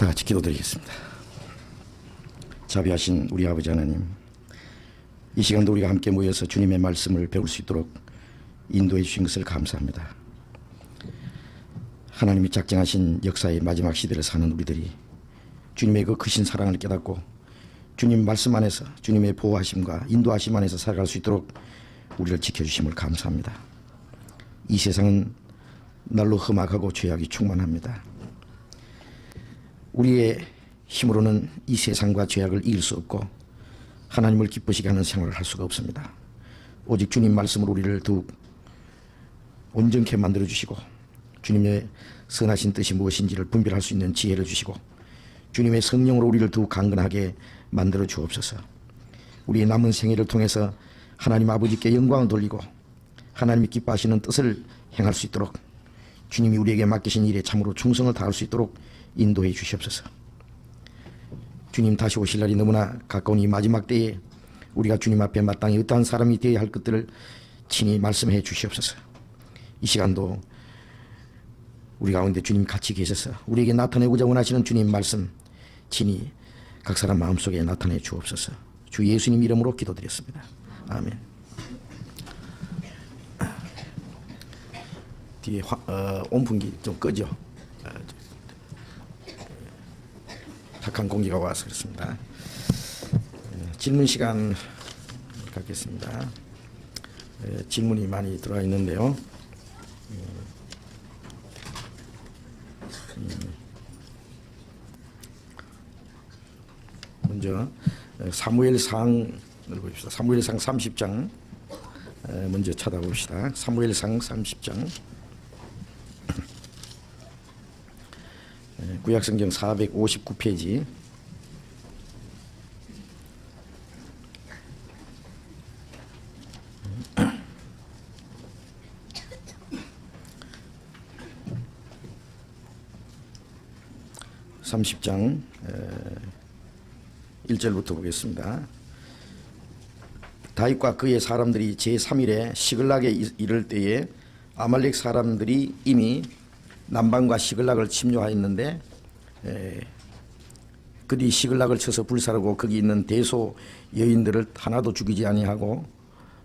다 같이 기도드리겠습니다. 자비하신 우리 아버지 하나님, 이 시간도 우리가 함께 모여서 주님의 말씀을 배울 수 있도록 인도해 주신 것을 감사합니다. 하나님이 작정하신 역사의 마지막 시대를 사는 우리들이 주님의 그 크신 사랑을 깨닫고 주님 말씀 안에서 주님의 보호하심과 인도하심 안에서 살아갈 수 있도록 우리를 지켜주심을 감사합니다. 이 세상은 날로 험악하고 죄악이 충만합니다. 우리의 힘으로는 이 세상과 죄악을 이길 수 없고 하나님을 기쁘시게 하는 생활을 할 수가 없습니다. 오직 주님 말씀으로 우리를 더욱 온전케 만들어 주시고 주님의 선하신 뜻이 무엇인지를 분별할 수 있는 지혜를 주시고 주님의 성령으로 우리를 더욱 강건하게 만들어 주옵소서. 우리의 남은 생애를 통해서 하나님 아버지께 영광을 돌리고 하나님이 기뻐하시는 뜻을 행할 수 있도록 주님이 우리에게 맡기신 일에 참으로 충성을 다할 수 있도록 인도해 주시옵소서. 주님 다시 오실 날이 너무나 가까운 이 마지막 때에 우리가 주님 앞에 마땅히 어떠한 사람이 되어야 할 것들을 친히 말씀해 주시옵소서. 이 시간도 우리 가운데 주님 같이 계셔서 우리에게 나타내고자 원하시는 주님 말씀 친히 각 사람 마음속에 나타내 주옵소서. 주 예수님 이름으로 기도드렸습니다. 아멘. 뒤에 화, 어, 온풍기 좀 끄죠. 어, 착한 공기가 와서 그렇습니다. 예, 질문 시간 갖겠습니다. 예, 질문이 많이 들어와 있는데요. 먼저 에, 사무엘상을 봅시다. 사무엘상 30장 에, 먼저 찾아봅시다. 사무엘상 30장 에, 구약성경 459페이지 (30장) 1절부터 보겠습니다. 다윗과 그의 사람들이 제3일에 시글락에 이- 이를 때에 아말렉 사람들이 이미 남방과 시글락을 침략하였는데 에, 그들이 시글락을 쳐서 불사르고 거기 있는 대소 여인들을 하나도 죽이지 아니하고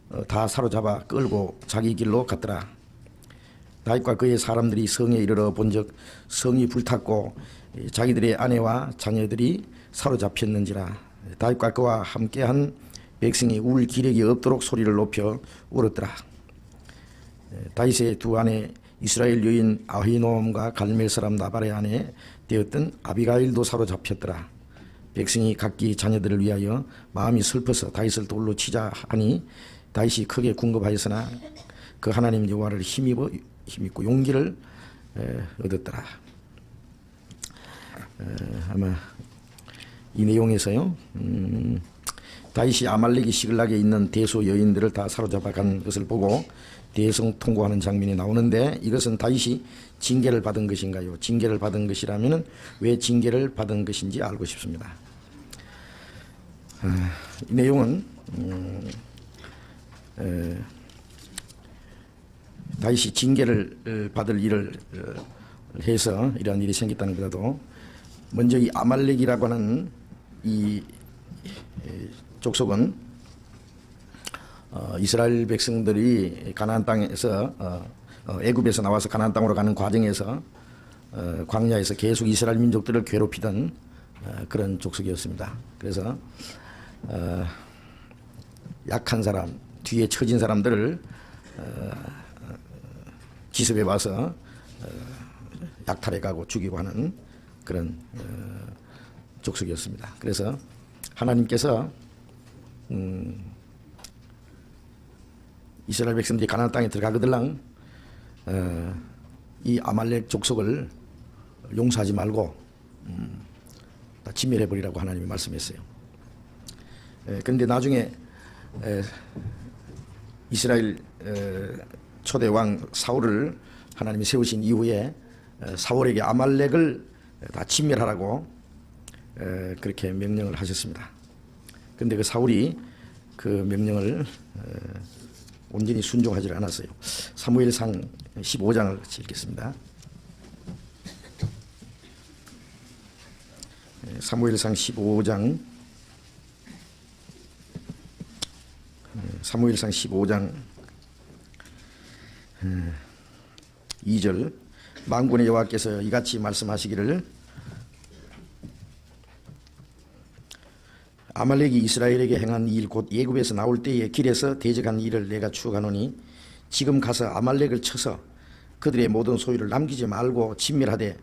어, 다 사로잡아 끌고 자기 길로 갔더라. 다윗과 그의 사람들이 성에 이르러 본즉 성이 불탔고 이 자기들의 아내와 자녀들이 사로잡혔는지라 다윗과 그와 함께한 백성이 울 기력이 없도록 소리를 높여 울었더라. 에, 다윗의 두 아내 이스라엘 여인 아히노함과 갈멜 사람 나발의 아내 되었던 아비가일도 사로잡혔더라. 백성이 각기 자녀들을 위하여 마음이 슬퍼서 다윗을 돌로 치자 하니 다윗이 크게 궁급하였으나 그 하나님 여호와를 힘입어 힘입고 용기를 에, 얻었더라. 에, 아마 이 내용에서요. 음, 다윗이 아말렉이 시글락에 있는 대소 여인들을 다 사로잡아 간 것을 보고 대성 통고하는 장면이 나오는데 이것은 다윗이 징계를 받은 것인가요? 징계를 받은 것이라면은 왜 징계를 받은 것인지 알고 싶습니다. 아, 이 내용은 음, 에, 다윗이 징계를 어, 받을 일을 어, 해서 이러한 일이 생겼다는 것보다도 먼저 이 아말렉이라고 하는 이 에, 족속은 어, 이스라엘 백성들이 가나안 땅에서 어, 어, 애굽에서 나와서 가나안 땅으로 가는 과정에서 어, 광야에서 계속 이스라엘 민족들을 괴롭히던 어, 그런 족속이었습니다. 그래서 어, 약한 사람, 뒤에 처진 사람들을 어, 기습해 와서 어, 약탈해 가고 죽이고 하는 그런 어, 족속이었습니다. 그래서 하나님께서 음, 이스라엘 백성들이 가나안 땅에 들어가거들랑 어, 이 아말렉 족속을 용서하지 말고 음, 다 진멸해 버리라고 하나님이 말씀했어요. 에, 그런데 나중에 에, 이스라엘 에, 초대 왕 사울을 하나님이 세우신 이후에 에, 사울에게 아말렉을 다 진멸하라고 에, 그렇게 명령을 하셨습니다. 그런데 그 사울이 그 명령을 에, 온전히 순종하지 않았어요. 사무엘상 15장을 읽겠습니다. 예, 사무엘상 15장 예, 사무엘상 15장 2절 만군의 여호와께서 이같이 말씀하시기를 아말렉이 이스라엘에게 행한 일 곧 예굽에서 나올 때에 길에서 대적한 일을 내가 추억하노니 지금 가서 아말렉을 쳐서 그들의 모든 소유를 남기지 말고 진멸하되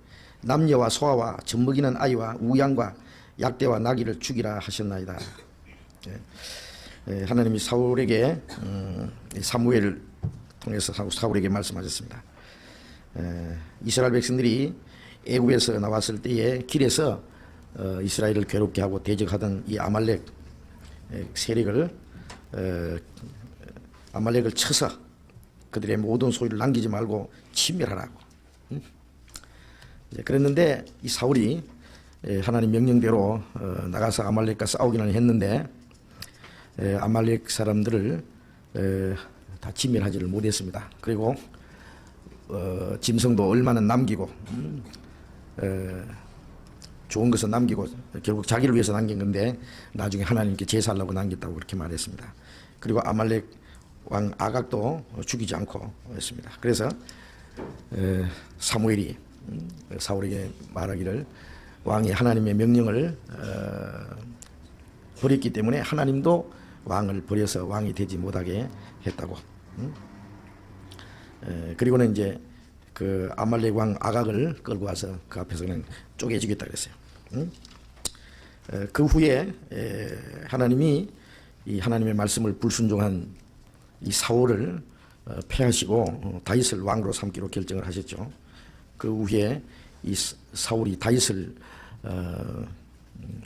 남녀와 소아와 젖먹이는 아이와 우양과 약대와 나귀를 죽이라 하셨나이다. 예. 예, 하나님이 사울에게 음, 이 사무엘을 통해서 사- 사울에게 말씀하셨습니다. 에, 이스라엘 백성들이 애굽에서 나왔을 때에 길에서 어, 이스라엘을 괴롭게 하고 대적하던 이 아말렉 에, 세력을 어, 아말렉을 쳐서 그들의 모든 소유를 남기지 말고 침멸하라고. 음? 이제 그랬는데 이 사울이 에, 하나님 명령대로 어, 나가서 아말렉과 싸우기는 했는데 에, 아말렉 사람들을 에, 다 진멸하지를 못했습니다. 그리고 어, 짐승도 얼마나 남기고 음, 에, 좋은 것은 남기고 결국 자기를 위해서 남긴 건데 나중에 하나님께 제사하려고 남겼다고 그렇게 말했습니다. 그리고 아말렉 왕 아각도 죽이지 않고 했습니다. 그래서 에, 사무엘이 음, 사울에게 말하기를 왕이 하나님의 명령을 어, 버렸기 때문에 하나님도 왕을 버려서 왕이 되지 못하게 했다고. 음? 에, 그리고는 이제 그 아말렉 왕 아각을 끌고 와서 그 앞에서는 쪼개주겠다 그랬어요. 그 후에 에, 하나님이 이 하나님의 말씀을 불순종한 이 사울을 어, 패하시고 어, 다윗을 왕으로 삼기로 결정을 하셨죠. 그 후에 이 사- 사울이 다윗을 어,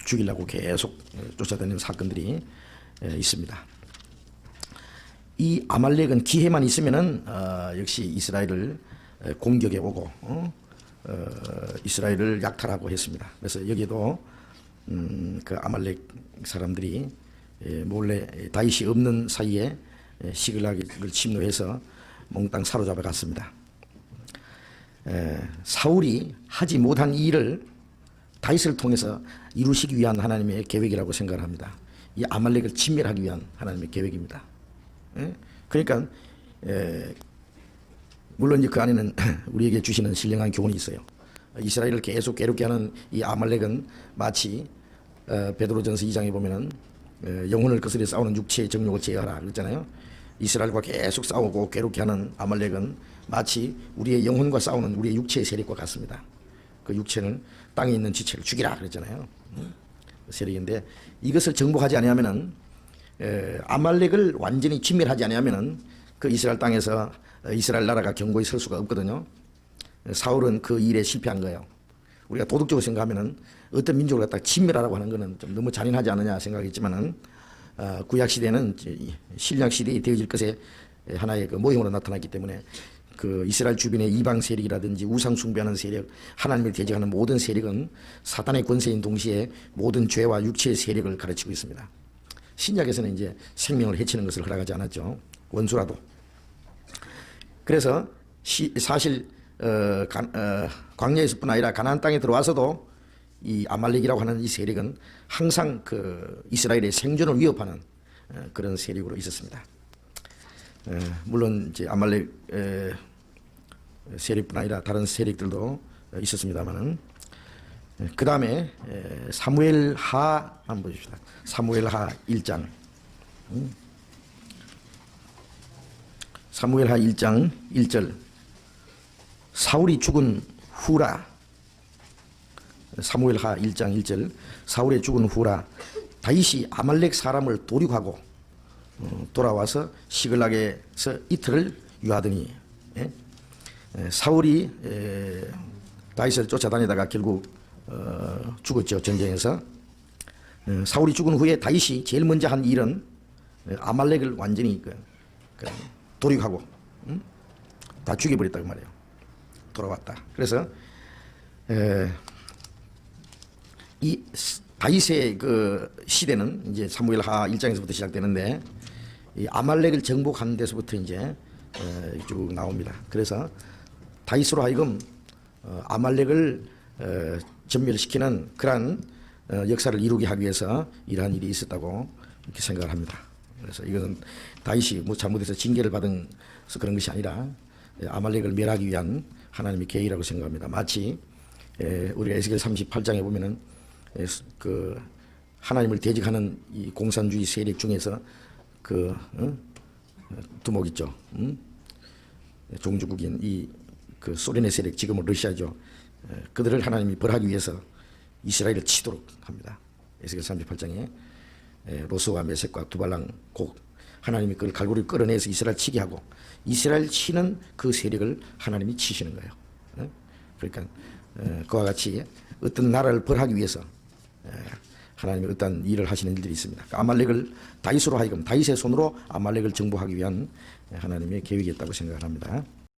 죽이려고 계속 어, 쫓아다니는 사건들이 에, 있습니다. 이 아말렉은 기회만 있으면은 어, 역시 이스라엘을 에, 공격해 오고 어? 어, 이스라엘을 약탈하고 했습니다. 그래서 여기도 음, 그 아말렉 사람들이 에, 몰래 다윗이 없는 사이에 에, 시글락을 침노해서 몽땅 사로잡아 갔습니다. 에, 사울이 하지 못한 이 일을 다윗을 통해서 이루시기 위한 하나님의 계획이라고 생각을 합니다. 이 아말렉을 진멸하기 위한 하나님의 계획입니다. 예? 그러니까 에, 물론 이제 그 안에는 우리에게 주시는 신령한 교훈이 있어요. 이스라엘을 계속 괴롭게 하는 이 아말렉은 마치 어, 베드로전서 2장에 보면은 어, 영혼을 거스려 싸우는 육체의 정욕을 제어하라 그랬잖아요. 이스라엘과 계속 싸우고 괴롭게 하는 아말렉은 마치 우리의 영혼과 싸우는 우리의 육체의 세력과 같습니다. 그 육체는 땅에 있는 지체를 죽이라 그랬잖아요. 음? 세력인데 이것을 정복하지 아니하면은 에, 아말렉을 완전히 진멸하지 아니하면은 그 이스라엘 땅에서 어, 이스라엘 나라가 견고히 설 수가 없거든요. 사울은 그 일에 실패한 거예요. 우리가 도덕적으로 생각하면은 어떤 민족을 갖다 진멸하라고 하는 거는 좀 너무 잔인하지 않느냐 생각했지만은 어, 구약 시대는 신약 시대에 되어질 것의 하나의 그 모형으로 나타났기 때문에 그 이스라엘 주변의 이방 세력이라든지 우상 숭배하는 세력, 하나님을 대적하는 모든 세력은 사탄의 권세인 동시에 모든 죄와 육체의 세력을 가르치고 있습니다. 신약에서는 이제 생명을 해치는 것을 허락하지 않았죠. 원수라도. 그래서 시, 사실 어, 간, 어, 광야에서뿐 아니라 가나안 땅에 들어와서도 이 아말렉이라고 하는 이 세력은 항상 그 이스라엘의 생존을 위협하는 어, 그런 세력으로 있었습니다. 에, 물론 이제 아말렉 에, 세력뿐 아니라 다른 세력들도 어, 있었습니다만은 그 다음에 사무엘 하 한번 보십시다. 사무엘 하 1장 음. 사무엘 하 1장 1절. 사울이 죽은 후라. 사무엘 하 1장 1절. 사울이 죽은 후라. 다윗이 아말렉 사람을 도륙하고 어, 돌아와서 시글락에서 이틀을 유하더니 예? 에, 사울이 에, 다윗을 쫓아다니다가 결국 어, 죽었죠 전쟁에서. 어, 사울이 죽은 후에 다윗이 제일 먼저 한 일은 에, 아말렉을 완전히 그, 그 도륙하고 응? 다 죽여버렸다 그 말이에요 돌아왔다 그래서 에, 이 스- 다윗의 그 시대는 이제 사무엘 하 1장에서부터 시작되는데 이 아말렉을 정복하는 데서부터 이제 에, 쭉 나옵니다. 그래서 다윗으로 하여금 어, 아말렉을 어, 전멸시키는 그러한 어, 역사를 이루게 하기 위해서 이러한 일이 있었다고 이렇게 생각을 합니다. 그래서 이것은 다윗이 뭐 잘못해서 징계를 받은 그런 것이 아니라 예, 아말렉을 멸하기 위한 하나님의 계획이라고 생각합니다. 마치 예, 우리가 에스겔 38장에 보면은 예, 스- 그 하나님을 대적하는 이 공산주의 세력 중에서 그 어? 두목 있죠. 음? 종주국인 이 그 소련의 세력 지금은 러시아죠. 에, 그들을 하나님이 벌하기 위해서 이스라엘을 치도록 합니다. 에스겔 38장에 로스와 메섹과 두발랑 곡 하나님이 그걸 갈고리 끌어내서 이스라엘 치게 하고 이스라엘 치는 그 세력을 하나님이 치시는 거예요. 에? 그러니까 에, 그와 같이 어떤 나라를 벌하기 위해서 에, 하나님이 어떤 일을 하시는 일들이 있습니다. 그 아말렉을 다윗으로 하여금 다윗의 손으로 아말렉을 정복하기 위한 하나님의 계획이었다고 생각을 합니다.